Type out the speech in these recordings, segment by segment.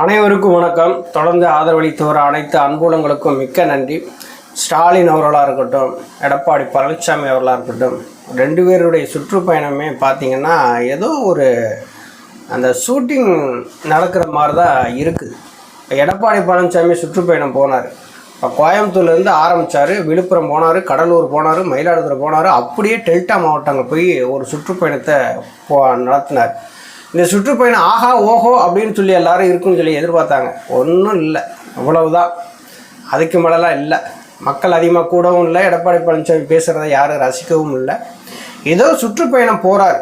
அனைவருக்கும் வணக்கம். தொடர்ந்து ஆதரவளித்து வர அனைத்து அன்புலங்களுக்கும் மிக்க நன்றி. ஸ்டாலின் அவர்களாக இருக்கட்டும் எடப்பாடி பழனிசாமி அவர்களாக இருக்கட்டும் ரெண்டு பேருடைய சுற்றுப்பயணமே பார்த்திங்கன்னா ஏதோ ஒரு அந்த ஷூட்டிங் நடக்கிற மாதிரி தான் இருக்குது எடப்பாடி பழனிசாமி சுற்றுப்பயணம் போனார். இப்போ கோயம்புத்தூர்லேருந்து ஆரம்பித்தார் விழுப்புரம் போனார் கடலூர் போனார் மயிலாடுதுறை போனார் அப்படியே டெல்டா மாவட்டங்கள் போய் ஒரு சுற்றுப்பயணத்தை போ நடத்தினார். இந்த சுற்றுப்பயணம் ஆஹா ஓஹோ அப்படின்னு சொல்லி எல்லாரும் இருக்குன்னு சொல்லி எதிர்பார்த்தாங்க. ஒன்றும் இல்லை. அவ்வளவுதான். அதுக்கு மேலெலாம் இல்லை. மக்கள் அதிகமாக கூடவும் இல்லை. எடப்பாடி பழனிசாமி பேசுகிறத யாரும் ரசிக்கவும் இல்லை. ஏதோ சுற்றுப்பயணம் போகிறார்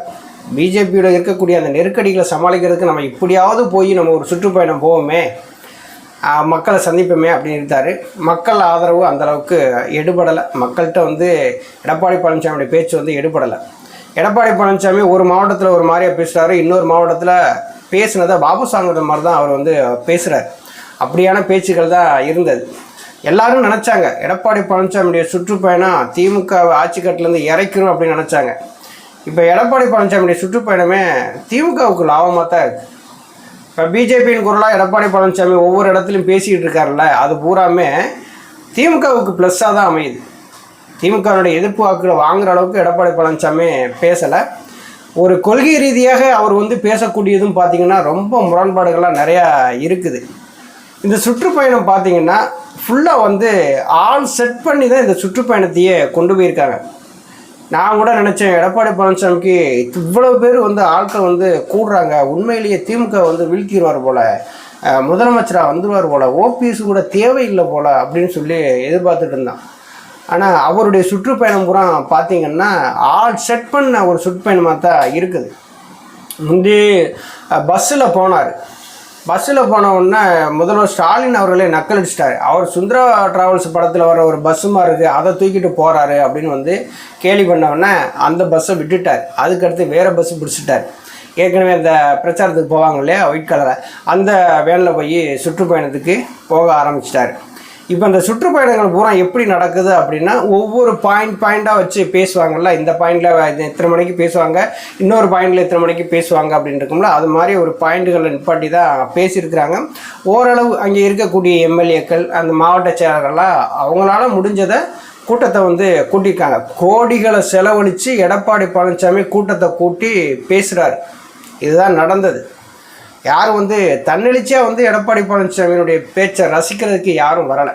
பிஜேபியோட இருக்கக்கூடிய அந்த நெருக்கடிகளை சமாளிக்கிறதுக்கு நம்ம இப்படியாவது போய் நம்ம ஒரு சுற்றுப்பயணம் போவோமே. மக்களை சந்திப்போமே அப்படின்னு இருந்தார் மக்கள் ஆதரவு அந்தளவுக்கு எடுபடலை. மக்கள்கிட்ட வந்து எடப்பாடி பழனிசாமியோட பேச்சு வந்து எடுபடலை. எடப்பாடி பழனிசாமி ஒரு மாவட்டத்தில் ஒரு மாதிரியாக பேசுகிறாரு இன்னொரு மாவட்டத்தில் பேசுனதை பாபு சாங்கத மாதிரி தான் அவர் வந்து பேசுகிறார் அப்படியான பேச்சுக்கள் தான் இருந்தது. எல்லாரும் நினச்சாங்க எடப்பாடி பழனிசாமியுடைய சுற்றுப்பயணம் திமுக ஆட்சி கட்டிலேருந்து இறைக்கணும் அப்படின்னு நினச்சாங்க. இப்போ எடப்பாடி பழனிசாமியுடைய சுற்றுப்பயணமே திமுகவுக்கு லாபமாக தான் இருக்குது இப்போ பிஜேபியின் குரலாக எடப்பாடி பழனிசாமி ஒவ்வொரு இடத்துலையும் பேசிக்கிட்டு இருக்காருல்ல அது பூராமே திமுகவுக்கு ப்ளஸ்ஸாக தான் அமையுது. திமுகவினுடைய எதிர்ப்பு வாக்குகளை வாங்குற அளவுக்கு எடப்பாடி பழனிசாமி பேசலை. ஒரு கொள்கை ரீதியாக அவர் வந்து பேசக்கூடியதும் பார்த்திங்கன்னா ரொம்ப முரண்பாடுகள்லாம் நிறையா இருக்குது. இந்த சுற்றுப்பயணம் பார்த்தீங்கன்னா ஃபுல்லாக வந்து ஆள் செட் பண்ணி தான் இந்த சுற்றுப்பயணத்தையே கொண்டு போயிருக்காங்க. நான் கூட நினச்சேன் எடப்பாடி பழனிசாமிக்கு இவ்வளோ பேர் வந்து ஆட்கள் வந்து கூடுறாங்க. உண்மையிலேயே திமுக வந்து வீழ்த்திடுவார் போல் முதலமைச்சராக வந்துடுவார் போல் ஓபிஎஸ் கூட தேவையில்லை போல் அப்படின்னு சொல்லி எதிர்பார்த்துட்டு இருந்தான். ஆனால் அவருடைய சுற்றுப்பயணம் பூரா பார்த்தீங்கன்னா ஆள் செட் பண்ண ஒரு சுற்றுப்பயணமாக தான் இருக்குது. முந்தி பஸ்ஸில் போனார். பஸ்ஸில் போன உடனே முதல்வர் ஸ்டாலின் அவர்களே நக்கலடிச்சிட்டாரு அவர் சுந்தரா ட்ராவல்ஸ் படத்தில் வர ஒரு பஸ்ஸுமா இருக்குது அதை தூக்கிட்டு போகிறாரு அப்படின்னு வந்து கேலி பண்ணவுடனே அந்த பஸ்ஸை விட்டுட்டார். அதுக்கடுத்து வேறு பஸ்ஸு பிடிச்சிட்டார். ஏற்கனவே அந்த பிரச்சாரத்துக்கு போவாங்க இல்லையா ஒயிட் கலரை அந்த வேனில் போய் சுற்றுப்பயணத்துக்கு போக ஆரம்பிச்சிட்டாரு. இப்போ இந்த சுற்றுப்பயணங்கள் பூரா எப்படி நடக்குது அப்படின்னா ஒவ்வொரு பாயிண்ட் பாயிண்ட்டாக வச்சு பேசுவாங்கல்ல இந்த பாயிண்டில் இத்தனை மணிக்கு பேசுவாங்க இன்னொரு பாயிண்டில் இத்தனை மணிக்கு பேசுவாங்க அப்படின்னு இருக்கும்ல அது மாதிரி ஒரு பாயிண்ட்டுகளை நிப்பாட்டி தான் பேசியிருக்கிறாங்க. ஓரளவு அங்கே இருக்கக்கூடிய எம்எல்ஏக்கள் அந்த மாவட்ட செயலர்கள்லாம் அவங்களால முடிஞ்சதை கூட்டத்தை வந்து கூட்டியிருக்காங்க. கோடிகளை செலவழித்து எடப்பாடி பழனிசாமி கூட்டத்தை கூட்டி பேசுகிறார் இதுதான் நடந்தது. யாரும் வந்து தன்னெழுச்சியாக வந்து எடப்பாடி பழனிசாமியினுடைய பேச்சை ரசிக்கிறதுக்கு யாரும் வரலை.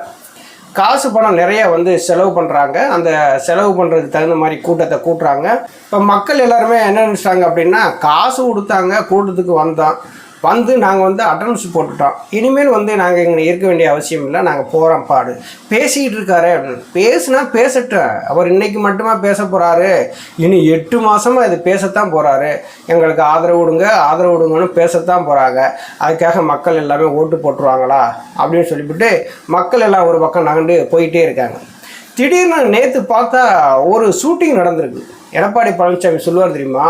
காசு பணம் நிறைய வந்து செலவு பண்ணுறாங்க அந்த செலவு பண்ணுறதுக்கு தகுந்த மாதிரி கூட்டத்தை கூட்டுறாங்க. இப்போ மக்கள் எல்லாருமே என்ன நினச்சிட்டாங்க அப்படின்னா காசு கொடுத்தாங்க கூட்டத்துக்கு வந்தோம். வந்து நாங்கள் வந்து அட்டனன்ஸ் போட்டுட்டோம். இனிமேல் வந்து நாங்கள் இங்கே இருக்க வேண்டிய அவசியம் இல்லை. நாங்கள் போகிறோம் பாடு. பேசிக்கிட்டு இருக்காரு. அப்படின்னு பேசுனா பேசட்டும். அவர் இன்னைக்கு மட்டுமா பேச போகிறாரு இனி எட்டு மாதமாக இது பேசத்தான் போகிறாரு எங்களுக்கு ஆதரவு விடுங்க ஆதரவு விடுங்கன்னு பேசத்தான் போகிறாங்க அதுக்காக மக்கள் எல்லாமே ஓட்டு போட்டுருவாங்களா? அப்படின்னு சொல்லிவிட்டு மக்கள் எல்லாம் ஒரு பக்கம் நகண்டு போயிட்டே இருக்காங்க. திடீர்னு நேற்று பார்த்தா ஒரு ஷூட்டிங் நடந்திருக்கு. எடப்பாடி பழனிசாமி சொல்லுவார் தெரியுமா?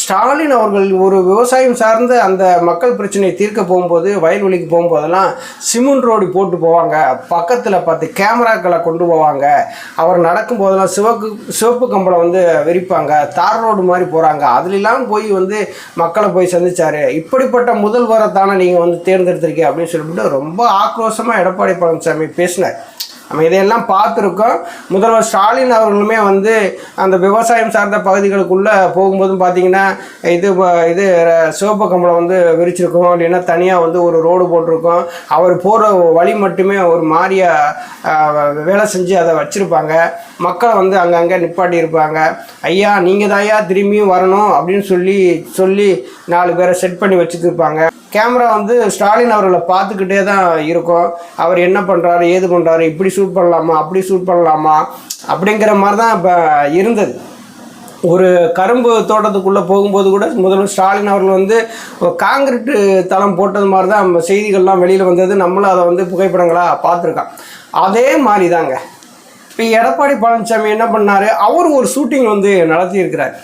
ஸ்டாலின் அவர்கள் ஒரு விவசாயம் சார்ந்த அந்த மக்கள் பிரச்சனையை தீர்க்க போகும்போது வயல்வெளிக்கு போகும்போதெல்லாம் சிமெண்ட் ரோடு போட்டு போவாங்க. பக்கத்தில் பார்த்து கேமராக்களை கொண்டு போவாங்க. அவர் நடக்கும்போதெல்லாம் சிவப்பு சிவப்பு கம்பளம் வந்து வெறிப்பாங்க. தார் ரோடு மாதிரி போகிறாங்க அதுலெல்லாம் போய் வந்து மக்களை போய் சந்தித்தார் இப்படிப்பட்ட முதல்வரை தானே நீங்கள் வந்து தேர்ந்தெடுத்திருக்கீங்க அப்படின்னு சொல்லிவிட்டு ரொம்ப ஆக்ரோஷமாக எடப்பாடி பழனிசாமி பேசினார். நம்ம இதையெல்லாம் பார்த்துருக்கோம். முதல்வர் ஸ்டாலின் அவர்களுமே வந்து அந்த விவசாயம் சார்ந்த பகுதிகளுக்குள்ளே போகும்போதும் பார்த்தீங்கன்னா இது இது சிவப்பு கம்பளம் வந்து விரிச்சிருக்கோம். இல்லைன்னா தனியாக வந்து ஒரு ரோடு போட்டிருக்கோம். அவர் போகிற வழி மட்டுமே ஒரு மாதிரியாக வேலை செஞ்சு அதை வச்சுருப்பாங்க. மக்களை வந்து அங்கங்கே நிப்பாட்டி இருப்பாங்க ஐயா நீங்கள் தாயா திரும்பியும் வரணும் அப்படின்னு சொல்லி சொல்லி நாலு பேரை செட் பண்ணி வச்சுருப்பாங்க. கேமரா வந்து ஸ்டாலின் அவர்களை பார்த்துக்கிட்டே தான் இருக்கும். அவர் என்ன பண்ணுறாரு ஏது பண்ணுறாரு இப்படி ஷூட் பண்ணலாமா அப்படி ஷூட் பண்ணலாமா அப்படிங்கிற மாதிரி தான் இப்போ இருந்தது. ஒரு கரும்பு தோட்டத்துக்குள்ளே போகும்போது கூட முதல்வர் ஸ்டாலின் அவர்கள் வந்து ஒரு காங்கிரீட்டு தளம் போட்டது மாதிரி தான் நம்ம செய்திகள்லாம் வெளியில் வந்தது. நம்மளும் அதை வந்து புகைப்படங்களாக பார்த்துருக்கான். அதே மாதிரி தாங்க. இப்போ எடப்பாடி பழனிசாமி என்ன பண்ணார்? அவர் ஒரு ஷூட்டிங் வந்து நடத்தியிருக்கிறார்.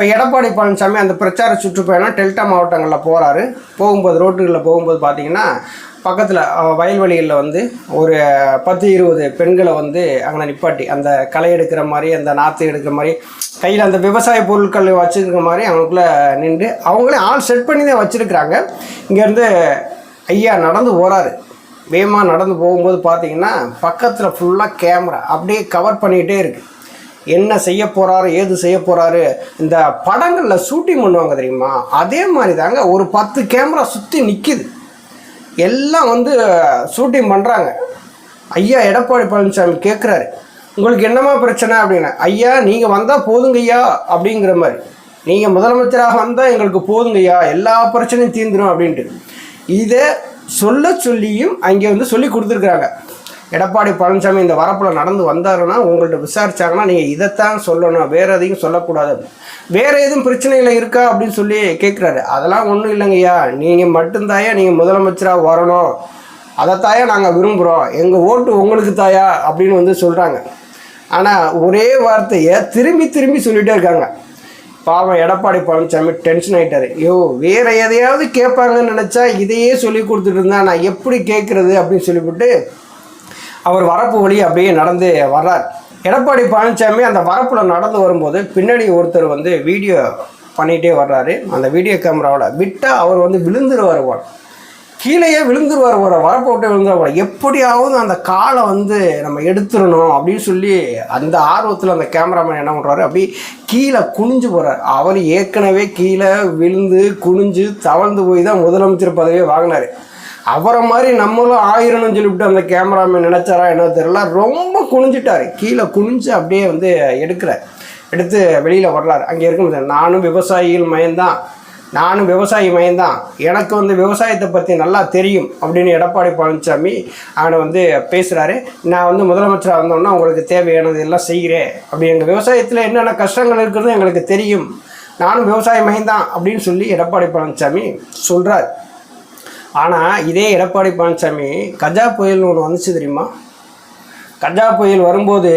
இப்போ எடப்பாடி பழனிசாமி அந்த பிரச்சார சுற்றுப்பயணம் டெல்டா மாவட்டங்களில் போகிறாரு போகும்போது ரோட்டுகளில் போகும்போது பார்த்தீங்கன்னா பக்கத்தில் வயல்வெளிகளில் வந்து ஒரு பத்து இருபது பெண்களை வந்து அங்கே நிப்பாட்டி அந்த களை எடுக்கிற மாதிரி அந்த நாற்று எடுக்கிற மாதிரி கையில் அந்த விவசாய பொருட்கள் வச்சுருக்கிற மாதிரி அவங்களுக்குள்ளே நின்று அவங்களே ஆள் செட் பண்ணி தான் வச்சுருக்குறாங்க. இங்கேருந்து ஐயா நடந்து போகிறாரு வேகமாக நடந்து போகும்போது பார்த்தீங்கன்னா பக்கத்தில் ஃபுல்லாக கேமரா அப்படியே கவர் பண்ணிகிட்டே இருக்குது என்ன செய்ய போகிறாரு ஏது செய்ய போகிறாரு இந்த படங்களில் ஷூட்டிங் பண்ணுவாங்க தெரியுமா? அதே மாதிரி தாங்க ஒரு பத்து கேமரா சுற்றி நிற்கிது எல்லாம் வந்து ஷூட்டிங் பண்ணுறாங்க ஐயா எடப்பாடி பழனிசாமி கேட்குறாரு உங்களுக்கு என்னம்மா பிரச்சனை? அப்படின்னு. ஐயா நீங்கள் வந்தால் போதுங்கய்யா அப்படிங்கிற மாதிரி. நீங்கள் முதலமைச்சராக வந்தால் எங்களுக்கு போதுங்கய்யா எல்லா பிரச்சனையும் தீர்ந்துடும் அப்படின்ட்டு. இதை சொல்ல சொல்லியும் அங்கே வந்து சொல்லி கொடுத்துருக்குறாங்க. எடப்பாடி பழனிசாமி இந்த வரப்பில் நடந்து வந்தாருன்னா உங்கள்கிட்ட விசாரிச்சாங்கன்னா நீங்கள் இதைத்தான் சொல்லணும். வேறு எதையும் சொல்லக்கூடாது. வேறு எதுவும் பிரச்சனைகள் இருக்கா அப்படின்னு சொல்லி கேட்குறாரு அதெல்லாம் ஒன்றும் இல்லைங்கய்யா நீங்கள் மட்டும்தாயா நீங்கள் முதலமைச்சராக வரணும். அதைத்தாயா நாங்கள் விரும்புகிறோம் எங்கள் ஓட்டு உங்களுக்கு தாயா அப்படின்னு வந்து சொல்கிறாங்க ஆனால் ஒரே வார்த்தையை திரும்பி திரும்பி சொல்லிகிட்டே இருக்காங்க. பாவம் எடப்பாடி பழனிசாமி டென்ஷன் ஆகிட்டார் ஐயோ வேறு எதையாவது கேட்பாங்கன்னு நினச்சா இதையே சொல்லி கொடுத்துட்டு இருந்தா நான் எப்படி கேட்குறது அப்படின்னு சொல்லிவிட்டு அவர் வரப்பு வழி அப்படியே நடந்து வர்றார். எடப்பாடி பழனிசாமி அந்த வரப்பில் நடந்து வரும்போது பின்னாடி ஒருத்தர் வந்து வீடியோ பண்ணிகிட்டே வர்றாரு. அந்த வீடியோ கேமராவோட. விட்டால் அவர் வந்து விழுந்துருவார் போல. கீழேயே விழுந்துருவார் ஒரு வரப்பை விட்டு விழுந்துருவார் எப்படியாவது அந்த காலை வந்து நம்ம எடுத்துடணும் அப்படின்னு சொல்லி அந்த ஆர்வத்தில் அந்த கேமராமேன் என்ன பண்ணுறாரு அப்படி கீழே குனிஞ்சு போகிறார் அவர் ஏற்கனவே கீழே விழுந்து குனிஞ்சு தவழ்ந்து போய் தான் முதலமைச்சர் பதவியை வாங்கினார். அவரை மாதிரி நம்மளும் ஆயிரணும்னு சொல்லிவிட்டு அந்த கேமராமேன் நினச்சாரா என்ன தெரியல. ரொம்ப குனிஞ்சிட்டார். கீழே குனிஞ்சு அப்படியே வந்து எடுக்கிறார் எடுத்து வெளியில் வர்றாரு. அங்கே இருக்கும் நானும் விவசாயிகள் மயம்தான். நானும் விவசாயி மயம்தான். எனக்கு வந்து விவசாயத்தை பற்றி நல்லா தெரியும் அப்படின்னு எடப்பாடி பழனிசாமி அவனை வந்து பேசுகிறாரு நான் வந்து முதலமைச்சராக வந்தோன்னா உங்களுக்கு தேவையானது எல்லாம் செய்கிறேன் அப்படி எங்கள் விவசாயத்தில் என்னென்ன கஷ்டங்கள் இருக்கிறது எங்களுக்கு தெரியும். நானும் விவசாய மயம்தான் அப்படின்னு சொல்லி எடப்பாடி பழனிசாமி சொல்கிறார் ஆனால் இதே எடப்பாடி பழனிசாமி கஜா புயல்னு ஒன்று வந்துச்சு தெரியுமா? கஜா புயல் வரும்போது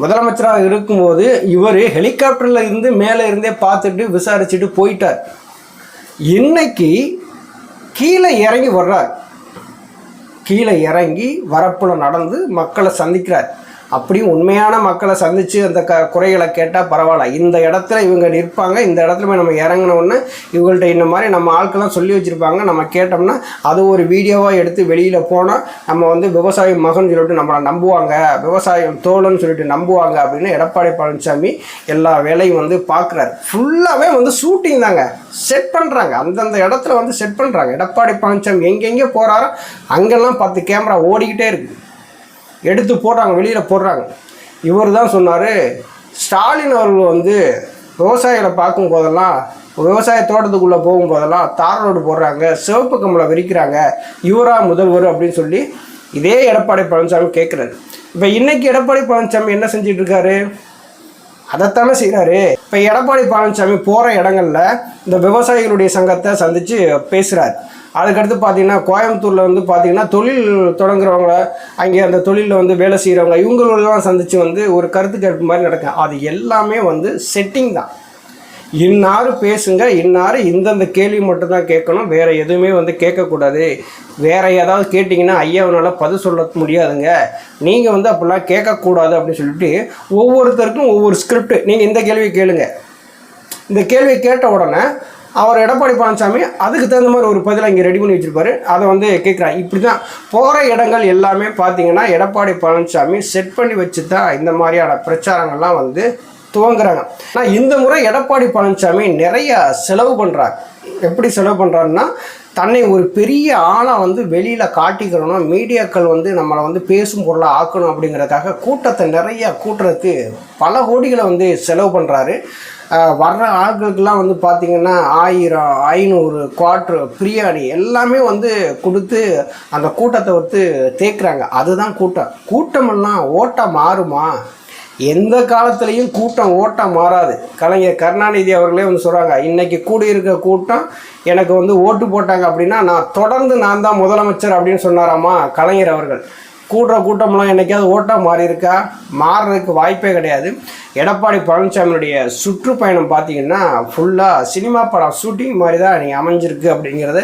முதலமைச்சராக இருக்கும்போது இவர் ஹெலிகாப்டரில் இருந்து மேலே இருந்தே பார்த்துட்டு விசாரிச்சுட்டு போயிட்டார். இன்னைக்கு கீழே இறங்கி வர்றார். கீழே இறங்கி வரப்பில் நடந்து மக்களை சந்திக்கிறார். அப்படியும் உண்மையான மக்களை சந்தித்து அந்த க குறைகளை கேட்டால் பரவாயில்ல. இந்த இடத்துல இவங்க நிற்பாங்க. இந்த இடத்துல போய் நம்ம இறங்கினோன்னு இவங்கள்ட்ட இந்த மாதிரி நம்ம ஆட்கள்லாம் சொல்லி வச்சுருப்பாங்க. நம்ம கேட்டோம்னா அது ஒரு வீடியோவாக எடுத்து வெளியில் போனால் நம்ம வந்து விவசாய மகன் சொல்லிட்டு நம்மளை நம்புவாங்க. விவசாயம் தோழன் சொல்லிட்டு நம்புவாங்க அப்படின்னு எடப்பாடி பழனிசாமி எல்லா வேலையும் வந்து பார்க்குறாரு ஃபுல்லாகவே வந்து ஷூட்டிங் தாங்க. செட் பண்ணுறாங்க அந்தந்த இடத்துல வந்து செட் பண்ணுறாங்க எடப்பாடி பழனிசாமி எங்கெங்கே போகிறாரோ அங்கெல்லாம் பத்து கேமரா ஓடிக்கிட்டே இருக்குது எடுத்து போடுறாங்க வெளியில் போடுறாங்க. இவர் தான் சொன்னார் ஸ்டாலின் அவர்கள் வந்து விவசாயிகளை பார்க்கும் போதெல்லாம் விவசாய தோட்டத்துக்குள்ளே போகும்போதெல்லாம் தார் ரோடு போடுறாங்க சிவப்பு கம்பளை விரிக்கிறாங்க இவரா முதல்வர் அப்படின்னு சொல்லி இதே எடப்பாடி பழனிசாமி கேட்குறாரு. இப்போ இன்னைக்கு எடப்பாடி பழனிசாமி என்ன செஞ்சிட்டு இருக்காரு அதைத்தானே செய்கிறாரு இப்போ எடப்பாடி பழனிசாமி போகிற இடங்களில் இந்த விவசாயிகளுடைய சங்கத்தை சந்தித்து பேசுகிறார் அதுக்கடுத்து பார்த்தீங்கன்னா கோயம்புத்தூரில் வந்து பார்த்தீங்கன்னா தொழில் தொடங்குறவங்க அங்கே அந்த தொழிலில் வந்து வேலை செய்கிறவங்க இவங்களெல்லாம் சந்தித்து வந்து ஒரு கருத்து கேட்பு மாதிரி நடக்கும் அது எல்லாமே வந்து செட்டிங் தான். இன்னாரு பேசுங்க இன்னாரு இந்தந்த கேள்வி மட்டும்தான் கேட்கணும் வேறு எதுவுமே வந்து கேட்கக்கூடாது. வேறு ஏதாவது கேட்டிங்கன்னா ஐயாவனால் பதில் சொல்ல முடியாதுங்க. நீங்கள் வந்து அப்படிலாம் கேட்கக்கூடாது அப்படின்னு சொல்லிட்டு ஒவ்வொருத்தருக்கும் ஒவ்வொரு ஸ்கிரிப்ட் நீங்கள் இந்த கேள்வி கேளுங்க. இந்த கேள்வி கேட்ட உடனே அவர் எடப்பாடி பழனிசாமி அதுக்கு தகுந்த மாதிரி ஒரு பதிலை இங்கே ரெடி பண்ணி வச்சுருப்பாரு. அதை வந்து கேட்குறாங்க இப்படி தான் போகிற இடங்கள் எல்லாமே பார்த்தீங்கன்னா எடப்பாடி பழனிசாமி செட் பண்ணி வச்சு தான் இந்த மாதிரியான பிரச்சாரங்கள்லாம் வந்து துவங்குறாங்க. ஆனால் இந்த முறை எடப்பாடி பழனிசாமி நிறைய செலவு பண்ணுறாங்க எப்படி செலவு பண்ணுறாருன்னா தன்னை ஒரு பெரிய ஆளாக வந்து வெளியில் காட்டிக்கிறணும் மீடியாக்கள் வந்து நம்மளை வந்து பேசும் பொருளாக ஆக்கணும் அப்படிங்கிறதுக்காக கூட்டத்தை நிறைய கூட்டுறதுக்கு பல கோடிகளை வந்து செலவு பண்ணுறாரு வர்ற ஆட்களுக்கெல்லாம் வந்து பார்த்திங்கன்னா ஆயிரம் ஐநூறு குவாட்ரு பிரியாணி எல்லாமே வந்து கொடுத்து அந்த கூட்டத்தை வந்து தேய்க்கிறாங்க. அதுதான் கூட்டம். கூட்டமெல்லாம் ஓட்டம் மாறுமா? எந்த காலத்துலேயும் கூட்டம் ஓட்டம் மாறாது. கலைஞர் கருணாநிதி அவர்களே வந்து சொல்கிறாங்க இன்றைக்கி கூடியிருக்க கூட்டம் எனக்கு வந்து ஓட்டு போட்டாங்க அப்படின்னா நான் தொடர்ந்து நான் தான் முதலமைச்சர் அப்படின்னு சொன்னாராமா கலைஞர் அவர்கள். கூடுற கூட்டம்லாம் என்னைக்காவது ஓட்டம் மாறி இருக்கா மாறுறதுக்கு வாய்ப்பே கிடையாது. எடப்பாடி பழனிசாமியுடைய சுற்றுப்பயணம் பார்த்தீங்கன்னா ஃபுல்லாக சினிமா படம் ஷூட்டிங் மாதிரி தான் நீங்கள் அமைஞ்சிருக்கு அப்படிங்கிறத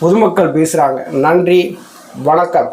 பொதுமக்கள் பேசுகிறாங்க நன்றி வணக்கம்.